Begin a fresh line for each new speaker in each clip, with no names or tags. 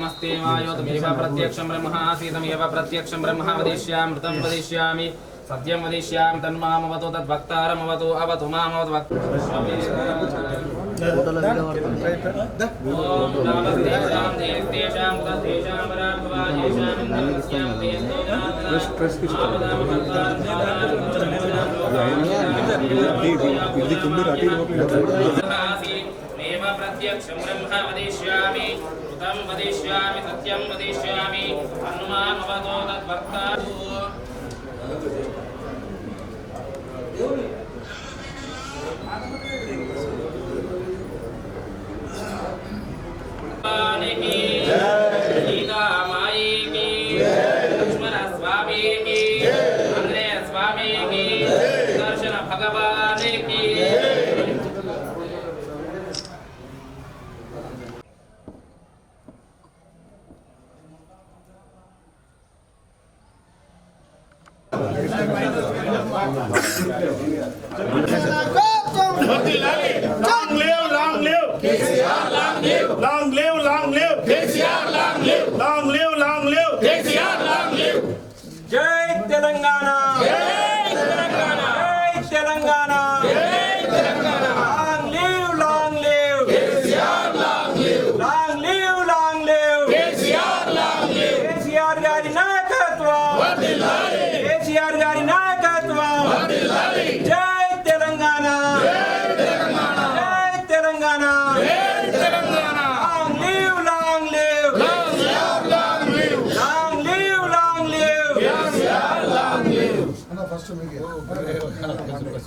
मस्तेवायोतमेव प्रत्यक्ष ब्रह्म आसीतमेव प्रत्यक्षं ब्रह्म वदिष्यामृतं वदिष्यामि सत्यं वदिष्यामि तन्मामवतु तद्वक्तारमवतु अवतु मामवतु हाँ। प्रत्यक्षं ब्रह्म वदिष्यामि। దేవతేషాం తదేషాం రాఘవాయేషాం ఇంద్రస్యాం మేవ ప్రత్యక్షం బ్రహ్మ
long live long live long live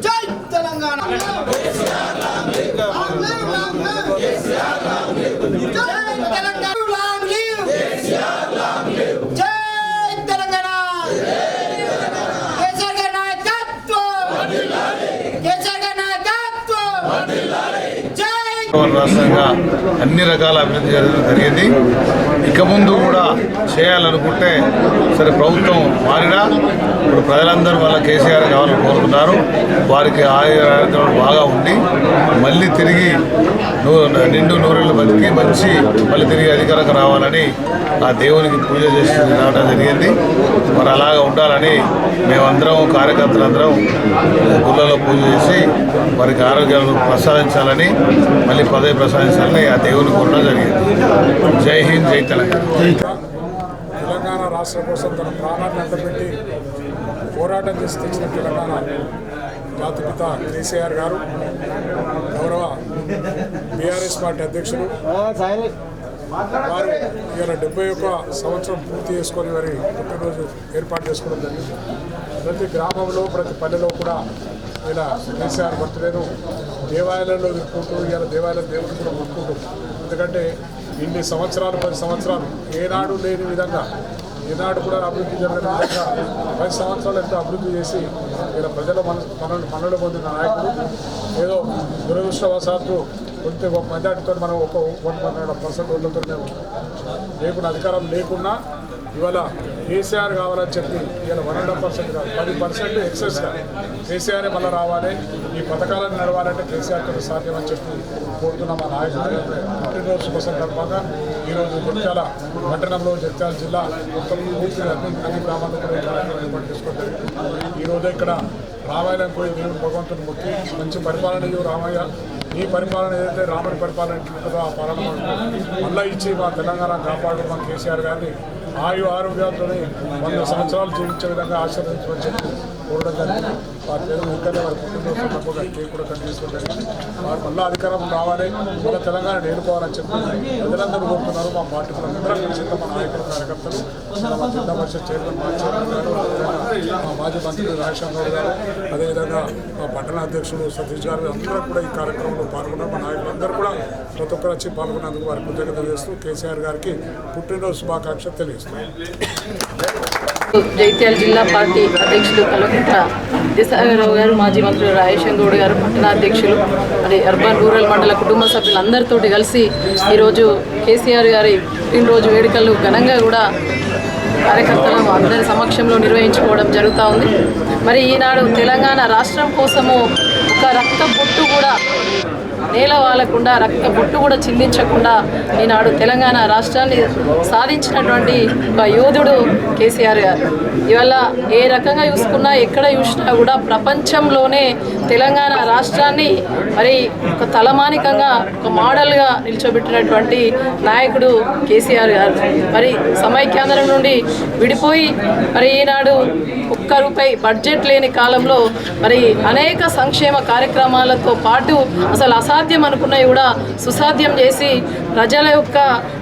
జై
రాష్ట్రంగా అన్ని రకాల అభివృద్ధి జరగడం జరిగింది. ఇక ముందు కూడా చేయాలనుకుంటే సరే ప్రభుత్వం మారినా ఇప్పుడు ప్రజలందరూ వాళ్ళ కేసీఆర్ కావాలని కోరుతున్నారు వారికి ఆరోగ్యం బాగా ఉండి మళ్ళీ తిరిగి నూ- నిండు నూరేళ్ళు బతికి మంచి మళ్ళీ తిరిగి అధికారంగా రావాలని ఆ దేవునికి పూజ చేస్తుంది రావడం జరిగింది. మరి అలాగా ఉండాలని మేమందరం కార్యకర్తలందరం గుళ్ళలో పూజ చేసి వారికి ఆరోగ్యాలను ప్రసాదించాలని మళ్ళీ పదవి ప్రసాదించాలని ఆ దేవుని కోరడం జరిగింది. జై హింద్ జై తెలంగాణ.
తెలంగాణ రాష్ట్రం కోసం తన ప్రాణాన్ని అంతపెట్టి పోరాటం చేసి తెచ్చిన తెలంగాణ జాతిపిత కేసీఆర్ గారు గౌరవ బీఆర్ఎస్ పార్టీ అధ్యక్షులు ఇవాళ డెబ్బై ఒక్క సంవత్సరం పూర్తి చేసుకొని వారి పుట్టినరోజు ఏర్పాటు చేసుకోవడం జరిగింది. ప్రతి గ్రామంలో ప్రతి పల్లెలో కూడా ఇలా కేసీఆర్ బర్త్డేను దేవాలయంలో విప్పుకుంటూ ఇవాళ దేవాలయం దేవుడు కూడా మొక్కుకుంటూ ఎందుకంటే ఇన్ని సంవత్సరాలు పది సంవత్సరాలు ఏనాడు లేని విధంగా ఈనాడు కూడా అభివృద్ధి జరగని విధంగా పది సంవత్సరాలు ఎంతో అభివృద్ధి చేసి ఇలా ప్రజల మన పనులు మనలో పొందిన నాయకుడు. ఏదో దురదృష్టవశాత్తు కొంత ఒక మెజార్టీతో మనం ఒక వన్ వన్ పర్సెంట్ ఓట్లతో మేము. లేకుండా అధికారం లేకున్నా ఇవాళ కేసీఆర్ కావాలని చెప్పి ఇవాళ వన్ అండ్ హాఫ్ పర్సెంట్ కాదు పది పర్సెంట్ ఎక్సెస్గా కేసీఆర్ఏ మళ్ళీ రావాలి ఈ పథకాలను నడవాలంటే కేసీఆర్తో సాధ్యమని చెప్పి కోరుతున్న మా నాయకుడు పుట్టినరోజు కోసం సందర్భంగా ఈరోజు జగిత్యాల పట్టణంలో జగిత్యాల జిల్లా మొత్తం పూర్తిగా అన్ని అన్ని గ్రామాల్లో కూడా కార్యక్రమం ఏర్పాటు చేసుకోవడం ఈరోజు ఇక్కడ రామాయణం పోయి దేవుడు భగవంతుని మొక్కి మంచి పరిపాలన రామయ్య. ఈ పరిపాలన ఏదైతే రాముడి పరిపాలన ఉంటుందో ఆ పాలన మనకు మళ్ళీ ఇచ్చి మా తెలంగాణ కాపాడు మా కేసీఆర్ గారిని ఆయు ఆరోగ్యాలతోనే వంద సంవత్సరాలు జీవించే విధంగా ఆశీర్వదించవచ్చు కోరడం జరిగింది. వారి పేరు వెంకన్న వారి పుట్టినరోజు సందర్భంగా కేక్ కూడా కట్ చేసుకోవడం జరిగింది వారు మళ్ళీ అధికారం రావాలి మళ్ళీ తెలంగాణ నేర్చుకోవాలని చెప్పి ప్రజలందరూ కోరుతున్నారు. మా పార్టీ అందరం కలిసి మా నాయకులు కార్యకర్తలు జిల్లా పరిషత్ చైర్మన్ మా చైర్మన్ గారు మా మాజీ మంత్రులు రాజశేఖరరావు గారు అదేవిధంగా మా పట్టణ అధ్యక్షులు సతీష్ గారు అందరూ కూడా ఈ కార్యక్రమంలో పాల్గొన్నారు. మా నాయకులందరూ కూడా ప్రతి ఒక్కరు వచ్చి పాల్గొన్నందుకు వారి కృతజ్ఞత చేస్తూ కేసీఆర్ గారికి పుట్టినరోజు శుభాకాంక్షలు తెలియజేస్తున్నాను
జైత్యాల జిల్లా పార్టీ అధ్యక్షులు కల్వకుంట్ల విద్యాసాగరరావు గారు మాజీ మంత్రి రాజేశం గౌడ్ గారు పట్టణాధ్యక్షులు మరి అర్బన్ రూరల్ మండల కుటుంబ సభ్యులందరితోటి కలిసి ఈరోజు కేసీఆర్ గారి పుట్టినరోజు వేడుకలు ఘనంగా కూడా కార్యకర్తలు అందరి సమక్షంలో నిర్వహించుకోవడం జరుగుతూ ఉంది. మరి ఈనాడు తెలంగాణ రాష్ట్రం కోసము ఒక రక్త బొట్టు కూడా నేల వాలకుండా రక్త బొట్టు కూడా చిందించకుండా ఈనాడు తెలంగాణ రాష్ట్రాన్ని సాధించినటువంటి ఒక యోధుడు కేసీఆర్ గారు. ఇవాళ ఏ రకంగా చూసుకున్నా ఎక్కడ చూసినా కూడా ప్రపంచంలోనే తెలంగాణ రాష్ట్రాన్ని మరి ఒక తలమానికంగా ఒక మోడల్గా నిల్చోబెట్టినటువంటి నాయకుడు కేసీఆర్ గారు. మరి సమైక్యాంధ్రం నుండి విడిపోయి మరి ఈనాడు ఒక్క రూపాయి బడ్జెట్ లేని కాలంలో మరి అనేక సంక్షేమ కార్యక్రమాలతో పాటు అసలు అసాధ్యం అనుకున్నవి కూడా సుసాధ్యం చేసి ప్రజల యొక్క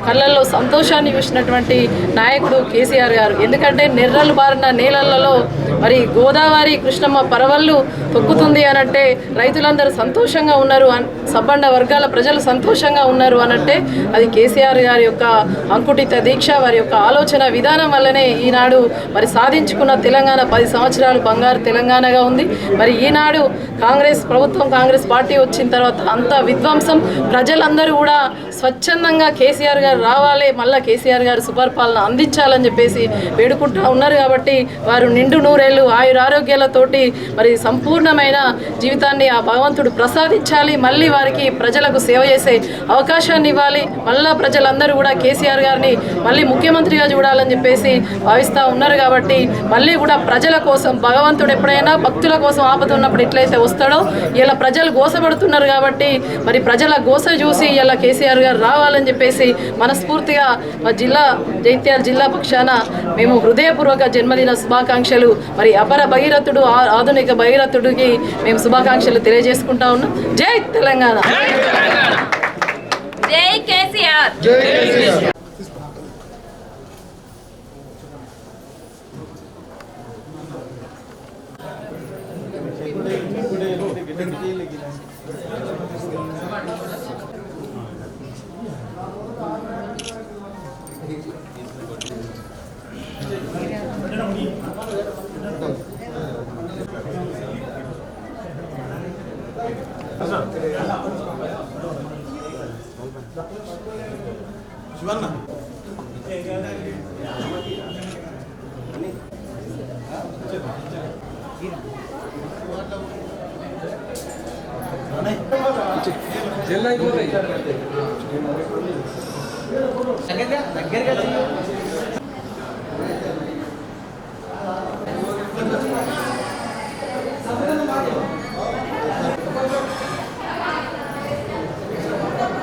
కళ్ళల్లో సంతోషాన్ని చూసినటువంటి నాయకుడు కేసీఆర్ గారు. ఎందుకంటే నెర్రలు బారిన నేలలలో మరి గోదావరి కృష్ణమ్మ పరవళ్ళు తొక్కుతుంది అని అనంటే రైతులందరూ సంతోషంగా ఉన్నారు అన్- సబ్బండ వర్గాల ప్రజలు సంతోషంగా ఉన్నారు అనంటే అది కేసీఆర్ గారి యొక్క అంకుటిత దీక్ష వారి యొక్క ఆలోచన విధానం వల్లనే ఈనాడు మరి సాధించుకున్న తెలంగాణ పది సంవత్సరాలు బంగారు తెలంగాణగా ఉంది. మరి ఈనాడు కాంగ్రెస్ ప్రభుత్వం కాంగ్రెస్ పార్టీ వచ్చిన తర్వాత అంత విధ్వంసం. ప్రజలందరూ కూడా స్వచ్ఛందంగా కేసీఆర్ గారు రావాలి మళ్ళీ కేసీఆర్ గారు సుపరిపాలన అందించాలని చెప్పేసి వేడుకుంటా ఉన్నారు కాబట్టి వారు నిండు నూరేళ్ళు ఆయురారోగ్యాలతోటి మరి సంపూర్ణమైన జీవితాన్ని ఆ భగవంతుడు ప్రసాదించాలి మళ్ళీ వారికి ప్రజలకు సేవ చేసే అవకాశాన్ని ఇవ్వాలి. మళ్ళా ప్రజలందరూ కూడా కేసీఆర్ గారిని మళ్ళీ ముఖ్యమంత్రిగా చూడాలని చెప్పేసి భావిస్తూ ఉన్నారు కాబట్టి మళ్ళీ కూడా ప్రజల కోసం భగవంతుడు ఎప్పుడైనా భక్తుల కోసం ఆపద ఉన్నప్పుడు ఎట్లయితే వస్తాడో ఇలా ప్రజలు గోసపడుతున్నారు కాబట్టి మరి ప్రజల గోస చూసి ఇలా కేసీఆర్ గారు రావాలని చెప్పేసి మనస్ఫూర్తిగా మా జిల్లా జైత్యాల జిల్లా పక్షాన మేము హృదయపూర్వక జన్మదిన శుభాకాంక్షలు. మరి అపర భగీరథుడు ఆధునిక భగీరథుడికి మేము శుభాకాంక్షలు తెలియజేసుకుంటా ఉన్నాం. జై తెలంగాణ.
జై కేసీఆర్.
శివన్న జెల్ అయిపోతాయి